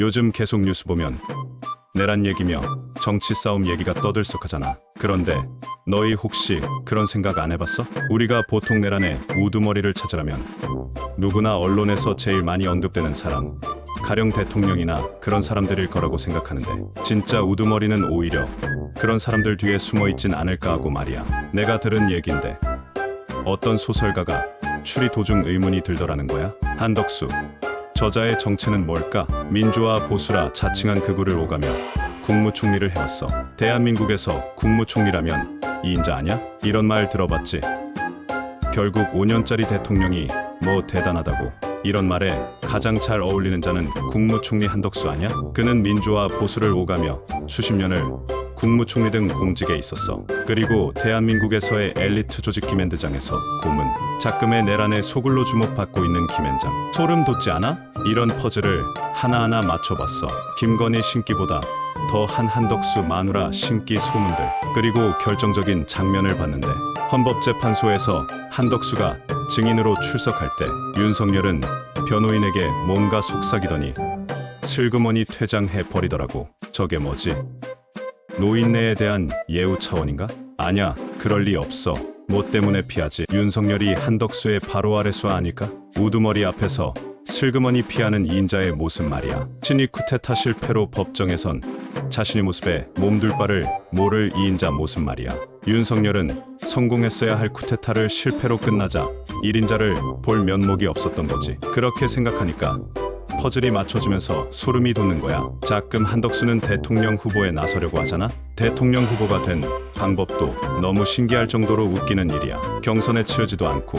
요즘 계속 뉴스 보면 내란 얘기며 정치 싸움 얘기가 떠들썩하잖아. 그런데 너희 혹시 그런 생각 안 해봤어? 우리가 보통 내란의 우두머리를 찾으려면 누구나 언론에서 제일 많이 언급되는 사람, 가령 대통령이나 그런 사람들일 거라고 생각하는데 진짜 우두머리는 오히려 그런 사람들 뒤에 숨어 있진 않을까 하고 말이야. 내가 들은 얘긴데 어떤 소설가가 추리 도중 의문이 들더라는 거야. 한덕수 저자의 정체는 뭘까? 민주화 보수라 자칭한 극우를 오가며 국무총리를 해왔어. 대한민국에서 국무총리라면 이 인자 아냐? 이런 말 들어봤지? 결국 5년짜리 대통령이 뭐 대단하다고 이런 말에 가장 잘 어울리는 자는 국무총리 한덕수 아냐? 그는 민주화 보수를 오가며 수십 년을 국무총리 등 공직에 있었어. 그리고 대한민국에서의 엘리트 조직 김앤드장에서 고문, 작금의 내란에 소굴로 주목받고 있는 김앤장. 소름 돋지 않아? 이런 퍼즐을 하나하나 맞춰봤어. 김건희 신기보다 더 한 한덕수 마누라 신기 소문들 그리고 결정적인 장면을 봤는데 헌법재판소에서 한덕수가 증인으로 출석할 때 윤석열은 변호인에게 뭔가 속삭이더니 슬그머니 퇴장해 버리더라고. 저게 뭐지? 노인네에 대한 예우 차원인가? 아냐, 그럴 리 없어. 뭐 때문에 피하지? 윤석열이 한덕수의 바로 아래수 아닐까? 우두머리 앞에서 슬그머니 피하는 이인자의 모습 말이야. 친위 쿠데타 실패로 법정에선 자신의 모습에 몸둘 바를 모를 이인자 모습 말이야. 윤석열은 성공했어야 할 쿠데타를 실패로 끝나자 1인자를 볼 면목이 없었던 거지. 그렇게 생각하니까 퍼즐이 맞춰지면서 소름이 돋는 거야. 자끔 한덕수는 대통령 후보에 나서려고 하잖아. 대통령 후보가 된 방법도 너무 신기할 정도로 웃기는 일이야. 경선에 치르지도 않고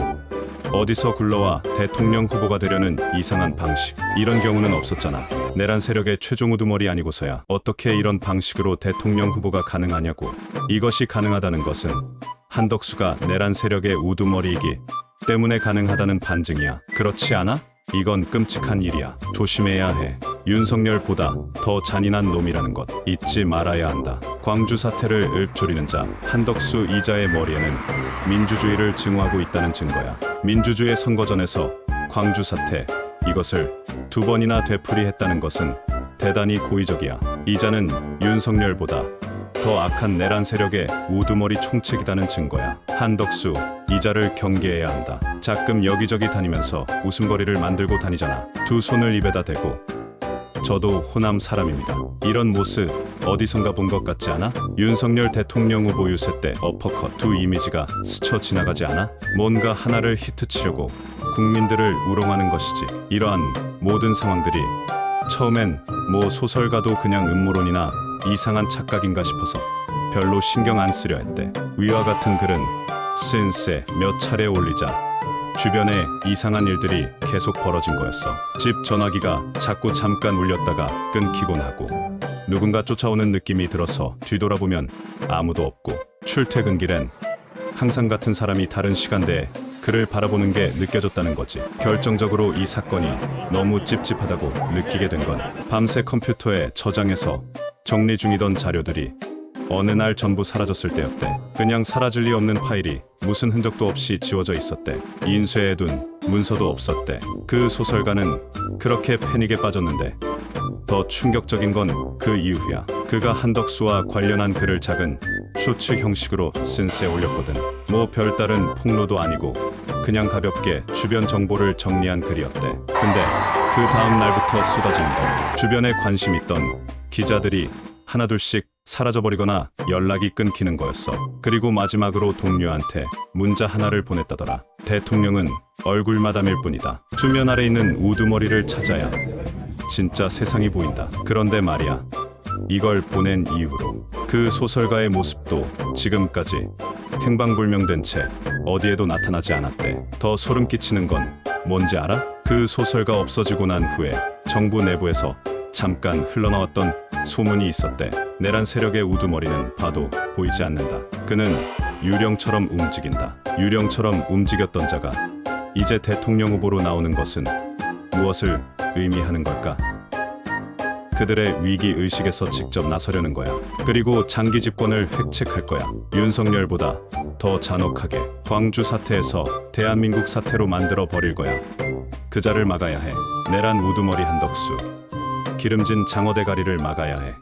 어디서 굴러와 대통령 후보가 되려는 이상한 방식. 이런 경우는 없었잖아. 내란 세력의 최종 우두머리 아니고서야 어떻게 이런 방식으로 대통령 후보가 가능하냐고. 이것이 가능하다는 것은 한덕수가 내란 세력의 우두머리이기 때문에 가능하다는 반증이야. 그렇지 않아? 이건 끔찍한 일이야. 조심해야 해. 윤석열보다 더 잔인한 놈이라는 것 잊지 말아야 한다. 광주 사태를 읊조리는 자 한덕수 이자의 머리에는 민주주의를 증오하고 있다는 증거야. 민주주의 선거전에서 광주 사태 이것을 두 번이나 되풀이했다는 것은 대단히 고의적이야. 이자는 윤석열보다 더 악한 내란 세력의 우두머리 총책이다는 증거야. 한덕수, 이자를 경계해야 한다. 자끔 여기저기 다니면서 웃음거리를 만들고 다니잖아. 두 손을 입에다 대고. 저도 호남 사람입니다. 이런 모습 어디선가 본 것 같지 않아? 윤석열 대통령 후보 유세 때 어퍼컷 두 이미지가 스쳐 지나가지 않아? 뭔가 하나를 히트치려고 국민들을 우롱하는 것이지. 이러한 모든 상황들이 처음엔 뭐 소설가도 그냥 음모론이나 이상한 착각인가 싶어서 별로 신경 안 쓰려 했대. 위와 같은 글은 쓴세 몇 차례 올리자 주변에 이상한 일들이 계속 벌어진 거였어. 집 전화기가 자꾸 잠깐 울렸다가 끊기곤 하고 누군가 쫓아오는 느낌이 들어서 뒤돌아보면 아무도 없고 출퇴근길엔 항상 같은 사람이 다른 시간대에 그를 바라보는 게 느껴졌다는 거지. 결정적으로 이 사건이 너무 찝찝하다고 느끼게 된 건 밤새 컴퓨터에 저장해서 정리 중이던 자료들이 어느 날 전부 사라졌을 때였대. 그냥 사라질 리 없는 파일이 무슨 흔적도 없이 지워져 있었대. 인쇄해둔 문서도 없었대. 그 소설가는 그렇게 패닉에 빠졌는데 더 충격적인 건 그 이후야. 그가 한덕수와 관련한 글을 작은 쇼츠 형식으로 쓴세 올렸거든. 뭐 별다른 폭로도 아니고 그냥 가볍게 주변 정보를 정리한 글이었대. 근데 그 다음 날부터 쏟아진 건 주변에 관심 있던 기자들이 하나둘씩 사라져버리거나 연락이 끊기는 거였어. 그리고 마지막으로 동료한테 문자 하나를 보냈다더라. 대통령은 얼굴마담일 뿐이다. 수면 아래 있는 우두머리를 찾아야 진짜 세상이 보인다. 그런데 말이야. 이걸 보낸 이후로 그 소설가의 모습도 지금까지 행방불명된 채 어디에도 나타나지 않았대. 더 소름 끼치는 건 뭔지 알아? 그 소설가 없어지고 난 후에 정부 내부에서 잠깐 흘러나왔던 소문이 있었대. 내란 세력의 우두머리는 봐도 보이지 않는다. 그는 유령처럼 움직인다. 유령처럼 움직였던 자가 이제 대통령 후보로 나오는 것은 무엇을 의미하는 걸까? 그들의 위기 의식에서 직접 나서려는 거야. 그리고 장기 집권을 획책할 거야. 윤석열보다 더 잔혹하게 광주 사태에서 대한민국 사태로 만들어 버릴 거야. 그 자를 막아야 해. 내란 우두머리 한덕수. 기름진 장어 대가리를 막아야 해.